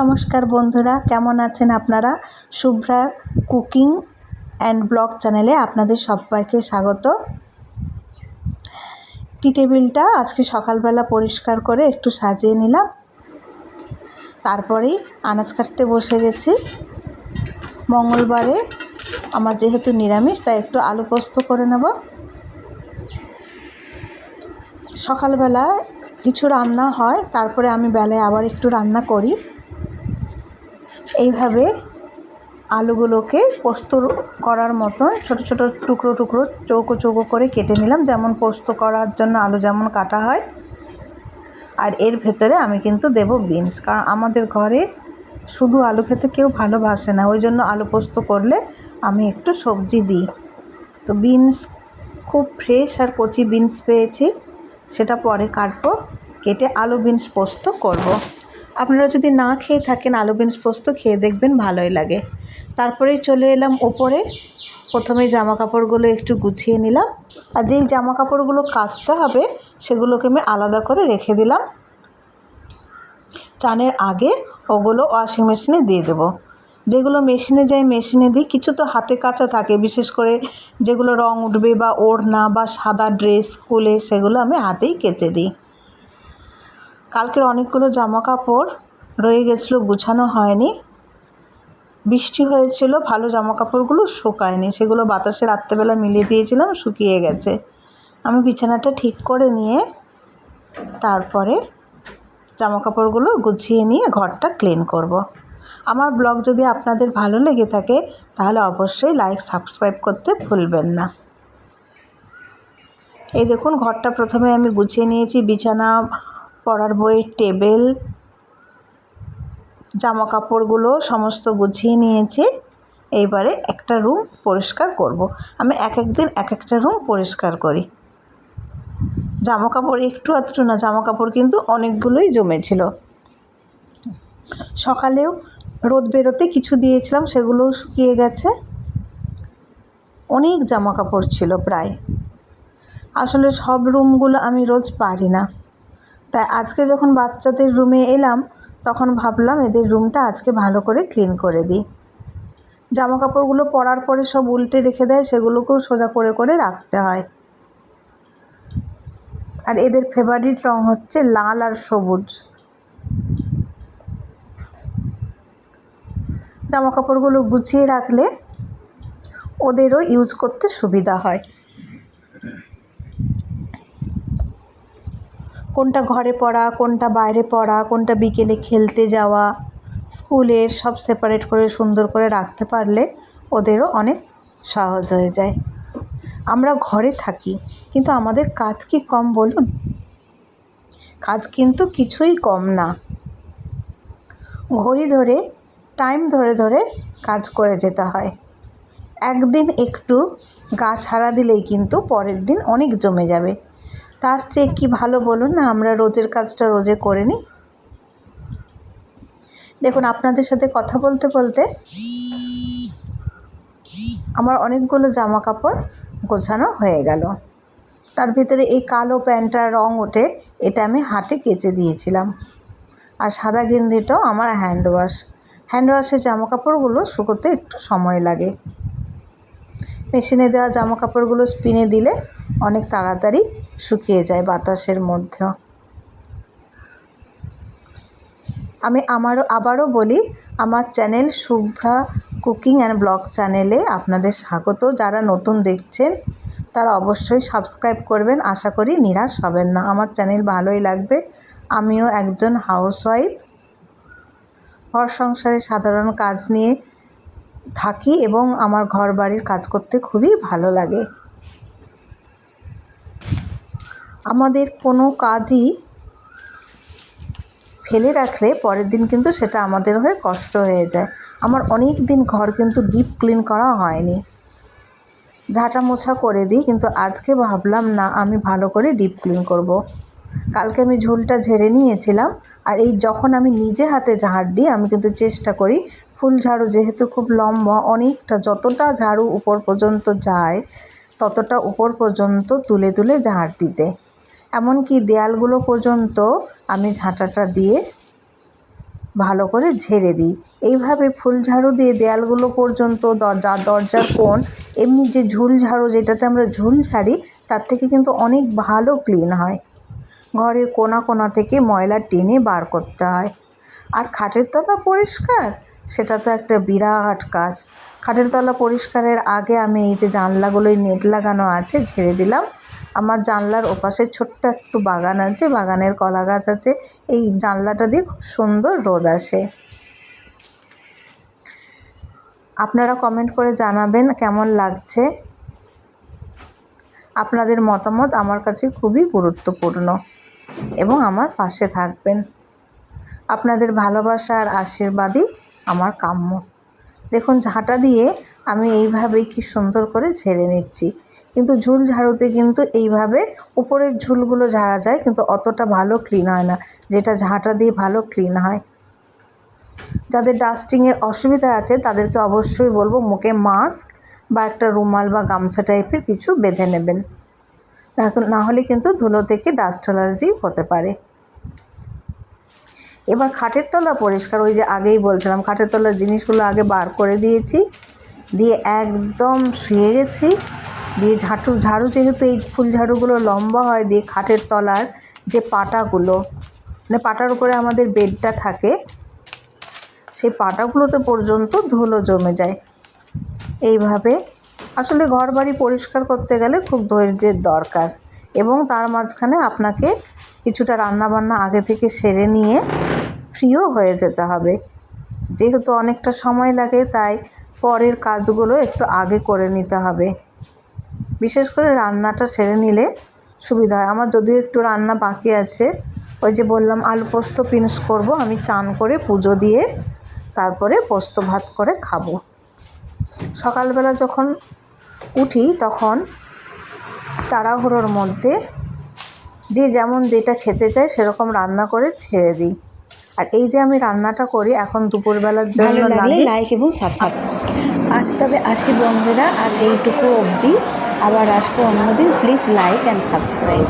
নমস্কার বন্ধুরা, কেমন আছেন আপনারা? শুভ্রার কুকিং অ্যান্ড ব্লগ চ্যানেলে আপনাদের সবাইকে স্বাগত। টি টেবিলটা আজকে সকালবেলা পরিষ্কার করে একটু সাজিয়ে নিলাম। তারপরেই আনাজ কাটতে বসে গেছি। মঙ্গলবারে আমার যেহেতু নিরামিষ, তাই একটু আলু পোস্ত করে নেব। সকালবেলা কিছু রান্না হয়, তারপরে আমি বেলায় আবার একটু রান্না করি। এইভাবে আলুগুলোকে পোস্ত করার মতন ছোট ছোট টুকরো টুকরো চৌকো চৌকো করে কেটে নিলাম। যেমন পোস্ত করার জন্য আলু যেমন কাটা হয়, আর এর ভেতরে আমি কিন্তু দেব বিনস। কারণ আমাদের ঘরে শুধু আলু খেতে কেউ ভালোবাসে না, ওই জন্য আলু পোস্ত করলে আমি একটু সবজি দিই। তো বিনস, খুব ফ্রেশ আর কচি বিনস পেয়েছি, সেটা পরে কাটবো, কেটে আলু বিনস পোস্ত করব। আপনারা যদি না খেয়ে থাকেন আলু বিনস পোস্ত, খেয়ে দেখবেন ভালোই লাগে। তারপরেই চলে এলাম ওপরে। প্রথমে জামা কাপড়গুলো একটু গুছিয়ে নিলাম। আর যেই জামা কাপড়গুলো কাচতে হবে, সেগুলোকে আমি আলাদা করে রেখে দিলাম। চানের আগে ওগুলো ওয়াশিং মেশিনে দিয়ে দেবো। যেগুলো মেশিনে যায় মেশিনে দিই, কিছু তো হাতে কাঁচা থাকে। বিশেষ করে যেগুলো রং উঠবে বা ওড়না বা সাদা ড্রেস, স্কুলে, সেগুলো আমি হাতেই কেচে দিই। কালকের অনেকগুলো জামা কাপড় রয়ে গেছিল, গুছানো হয়নি। বৃষ্টি হয়েছিল, ভালো জামা কাপড়গুলো শুকায়নি। সেগুলো বাতাসে রাত্রেবেলা মিলিয়ে দিয়েছিলাম, শুকিয়ে গেছে। আমি বিছানাটা ঠিক করে নিয়ে তারপরে জামা কাপড়গুলো গুছিয়ে নিয়ে ঘরটা ক্লিন করব। আমার ব্লগ যদি আপনাদের ভালো লেগে থাকে, তাহলে অবশ্যই লাইক, সাবস্ক্রাইব করতে ভুলবেন না। এই দেখুন, ঘরটা প্রথমে আমি গুছিয়ে নিয়েছি, বিছানা পড়ার বইয়ের টেবিল জামা কাপড়গুলো সমস্ত গুছিয়ে নিয়েছি। এইবারে একটা রুম পরিষ্কার করব। আমি এক এক দিন এক একটা রুম পরিষ্কার করি। জামা কাপড় একটু আধটু না জামা কাপড় কিন্তু অনেকগুলোই জমেছিল। সকালেও রোদ বেরোতে কিছু দিয়েছিলাম, সেগুলোও শুকিয়ে গেছে। অনেক জামা কাপড় ছিল প্রায়। আসলে সব রুমগুলো আমি রোজ পারি না। তাই আজকে যখন বাচ্চাদের রুমে এলাম, তখন ভাবলাম এদের রুমটা আজকে ভালো করে ক্লিন করে দিই। জামা কাপড়গুলো পরার পরে সব উল্টে রেখে দেয়, সেগুলোকেও সোজা করে করে রাখতে হয়। আর এদের ফেভারিট রং হচ্ছে লাল আর সবুজ। জামা কাপড়গুলো গুছিয়ে রাখলে ওদেরও ইউজ করতে সুবিধা হয়। কোনটা ঘরে পড়া, কোনটা বাইরে পড়া, কোনটা বিকেলে খেলতে যাওয়া, স্কুলের সব সেপারেট করে সুন্দর করে রাখতে পারলে ওদেরও অনেক সহজ হয়ে যায়। আমরা ঘরে থাকি, কিন্তু আমাদের কাজ কি কম বলুন? কাজ কিন্তু কিছুই কম না। ঘড়ি ধরে টাইম ধরে ধরে কাজ করে যেতে হয়। একদিন একটু গা ছাড়া দিলেই কিন্তু পরের দিন অনেক জমে যাবে। তার চেয়ে কি ভালো বলুন না, আমরা রোজের কাজটা রোজে করে নিই। দেখুন, আপনাদের সাথে কথা বলতে বলতে আমার অনেকগুলো জামা কাপড় গোছানো হয়ে গেল। তার ভিতরে এই কালো প্যান্টটার রং ওঠে, এটা আমি হাতে কেচে দিয়েছিলাম। আর সাদা গেঞ্জিটাও আমার হ্যান্ড ওয়াশ। হ্যান্ড ওয়াশের জামা কাপড়গুলো শুকোতে একটু সময় লাগে। মেশিনে দেওয়া জামা কাপড়গুলো স্পিনে দিলে অনেক তাড়াতাড়ি শুকিয়ে যায় বাতাসের মধ্যেও আমি আমারও, আবারও বলি, আমার channel Shubhra cooking and blog চ্যানেলে আপনাদের স্বাগত। যারা নতুন দেখছেন, তারা অবশ্যই সাবস্ক্রাইব করবেন। আশা করি নিরাশ হবেন না। আমার চ্যানেল ভালোই লাগবে। আমিও একজন হাউসওয়াইফ। ঘর সংসারে সাধারণ কাজ নিয়ে থাকি এবং আমার ঘর বাড়ির কাজ করতে খুবই ভালো লাগে। আমাদের কোনো কাজই ফেলে রাখলে পরের দিন কিন্তু সেটা আমাদের হয়ে কষ্ট হয়ে যায়। আমার অনেক দিন ঘর কিন্তু ডিপ ক্লিন করা হয়নি। ঝাঁটা মোছা করে দিই কিন্তু আজকে ভাবলাম, না, আমি ভালো করে ডিপ ক্লিন করব। কালকে আমি ঝোলটা ঝেড়ে নিয়েছিলাম আর এই যখন আমি নিজে হাতে ঝাড় দিই, আমি কিন্তু চেষ্টা করি ফুল ঝাড়ু যেহেতু খুব লম্বা, অনেকটা যতটা ঝাড়ু উপর পর্যন্ত যায়, ততটা উপর পর্যন্ত তুলে তুলে ঝাড় দিতে। এমনকি দেয়ালগুলো পর্যন্ত আমি ঝাঁটাটা দিয়ে ভালো করে ঝেড়ে দিই। এইভাবে ফুল ঝাড়ু দিয়ে দেয়ালগুলো পর্যন্ত দরজা দরজার কোণ, এমনি যে ঝুল ঝাড়ু যেটাতে আমরা ঝুল ঝাড়ি, তার থেকে কিন্তু অনেক ভালো ক্লিন হয়। ঘরের কোনা কোনা থেকে ময়লা টেনে বার করতে হয়। আর খাটের তলা পরিষ্কার? সেটা তো একটা বিরাট কাজ। খাটের তলা পরিষ্কারের আগে আমি এই যে জানলাগুলোয় নেট লাগানো আছে, ঝেড়ে দিলাম। আমার জানলার ওপাশে ছোট্ট একটু বাগান আছে, বাগানের কলা গাছ আছে। এই জানলাটা দিয়ে খুব সুন্দর রোদ আসে। আপনারা কমেন্ট করে জানাবেন কেমন লাগছে। আপনাদের মতামত আমার কাছে খুবই গুরুত্বপূর্ণ এবং আমার পাশে থাকবেন। আপনাদের ভালোবাসা আর আশীর্বাদই আমার কাম্য। দেখুন, ঝাঁটা দিয়ে আমি এইভাবেই কি সুন্দর করে ঝেড়ে নিচ্ছি। কিন্তু ঝুল ঝাড়ুতে কিন্তু এইভাবে উপরের ঝুলগুলো ঝাড়া যায়, কিন্তু অতটা ভালো ক্লিন হয় না। যেটা ঝাঁটা দিয়ে ভালো ক্লিন হয়। যাদের ডাস্টিংয়ের অসুবিধা আছে, তাদেরকে অবশ্যই বলব মুখে মাস্ক বা একটা রুমাল বা গামছা টাইপের কিছু বেঁধে নেবেন। না- হলে কিন্তু ধুলো থেকে ডাস্ট অ্যালার্জি হতে পারে। এবার খাটের তলা পরিষ্কার, ওই যে আগেই বলছিলাম, খাটের তলার জিনিসগুলো আগে বার করে দিয়েছি, দিয়ে একদম শুয়ে গেছি, দিয়ে ঝাঁটু, ঝাড়ু যেহেতু এই ফুল ঝাড়ুগুলো লম্বা হয়, দিয়ে খাটের তলার যে পাটাগুলো মানে পাটার উপরে আমাদের বেডটা থাকে, সেই পাটাগুলোতে পর্যন্ত ধুলো জমে যায়। এইভাবে আসলে ঘর বাড়ি পরিষ্কার করতে গেলে খুব ধৈর্যের দরকার, এবং তার মাঝখানে আপনাকে কিছুটা রান্নাবান্না আগে থেকে সেরে নিয়ে ফ্রিও হয়ে যেতে হবে। যেহেতু অনেকটা সময় লাগে, তাই পরের কাজগুলো একটু আগে করে নিতে হবে। বিশেষ করে রান্নাটা সেরে নিলে সুবিধা হয়। আমার যদিও একটু রান্না বাকি আছে, ওই যে বললাম আলু পোস্ত পিন্স করব, আমি চান করে পুজো দিয়ে তারপরে পোস্ত ভাত করে খাব। সকালবেলা যখন উঠি, তখন তাড়াহুড়োর মধ্যে যে যেমন যেটা খেতে চায়, সেরকম রান্না করে ছেড়ে দিই। আর এই যে আমি রান্নাটা করি এখন দুপুরবেলার জন্য লাগলে লাগে লাইক এবং সাবস্ক্রাইব আজ তবে আসি বন্ধুরা আজ এইটুকু অবধি। আবার আসব অন্যদিন প্লিজ লাইক অ্যান্ড সাবস্ক্রাইব